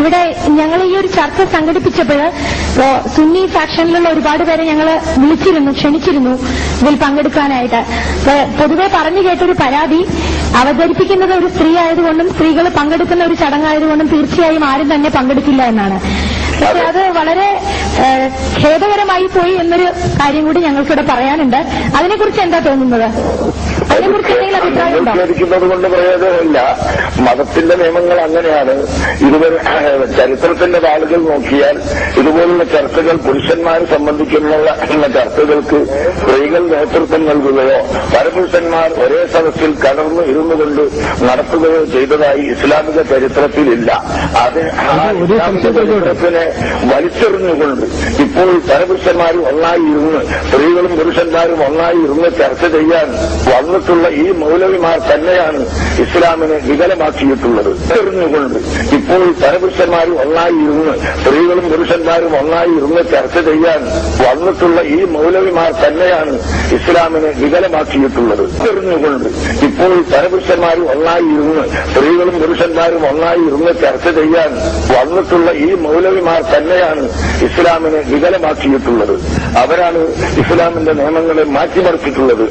ഇവിടെ ഞങ്ങൾ ഈ ഒരു ചർച്ച സംഘടിപ്പിച്ചപ്പോൾ സുന്നി ഫാക്ഷനിലുള്ള ഒരുപാട് പേരെ ഞങ്ങൾ വിളിച്ചിരുന്നു ക്ഷണിച്ചിരുന്നു ഇതിൽ പങ്കെടുക്കാനായിട്ട്. പൊതുവെ പറഞ്ഞു കേട്ടൊരു പരാതി അവതരിപ്പിക്കുന്നത് ഒരു സ്ത്രീ ആയതുകൊണ്ടും സ്ത്രീകൾ പങ്കെടുക്കുന്ന ഒരു ചടങ്ങായതുകൊണ്ടും തീർച്ചയായും ആരും തന്നെ പങ്കെടുക്കില്ല എന്നാണ്. പക്ഷെ അത് വളരെ ഖേദകരമായി പോയി എന്നൊരു കാര്യം കൂടി ഞങ്ങൾക്കിവിടെ പറയാനുണ്ട്. അതിനെക്കുറിച്ച് എന്താ തോന്നുന്നത്? അതിനെക്കുറിച്ച് എന്തെങ്കിലും അഭിപ്രായം മതത്തിന്റെ നിയമങ്ങൾ അങ്ങനെയാണ്. ഇതുവരെ ചരിത്രത്തിന്റെ താളുകൾ നോക്കിയാൽ ഇതുപോലുള്ള ചർച്ചകൾ പുരുഷന്മാരെ സംബന്ധിക്കുന്നുള്ള ചർച്ചകൾക്ക് സ്ത്രീകൾ നേതൃത്വം നൽകുകയോ പരപുരുഷന്മാർ ഒരേ സദസ്സിൽ കലർന്നു ഇരുന്നു കൊണ്ട് നടത്തുകയോ ചെയ്തതായി ഇസ്ലാമിക ചരിത്രത്തിലില്ല. അത് ചരിത്രത്തിനെ വലിച്ചെറിഞ്ഞുകൊണ്ട് ഇപ്പോൾ പരപുരുഷന്മാരും ഒന്നായി ഇരുന്ന് സ്ത്രീകളും പുരുഷന്മാരും ഒന്നായി ഇരുന്ന് ചർച്ച ചെയ്യാൻ വന്നിട്ടുള്ള ഈ മൗലവിമാർ തന്നെയാണ് ഇസ്ലാമിനെ വികലമാക്കിയിട്ടുള്ളത് തെറിഞ്ഞുകൊണ്ട് ഇപ്പോൾ പരപുരുഷന്മാരും ഒന്നായി ഇരുന്ന് സ്ത്രീകളും പുരുഷന്മാരും ഒന്നായി ഇരുന്ന് ചർച്ച ചെയ്യാൻ വന്നിട്ടുള്ള ഈ മൗലവിമാർ തന്നെയാണ് ഇസ്ലാമിനെ വികലമാക്കിയിട്ടുള്ളത്. തെറിഞ്ഞുകൊണ്ട് ഇപ്പോൾ പരപുരുഷന്മാരും ഒന്നായി ഇരുന്ന് സ്ത്രീകളും പുരുഷന്മാരും ഒന്നായി ഇരുന്ന് ചർച്ച ചെയ്യാൻ വന്നിട്ടുള്ള ഈ മൗലവിമാർ തന്നെയാണ് ഇസ്ലാമിനെ വികലമാക്കിയിട്ടുള്ളത്. അവരാണ് ഇസ്ലാമിന്റെ നിയമങ്ങളെ മാറ്റിമറിച്ചിട്ടുള്ളത്.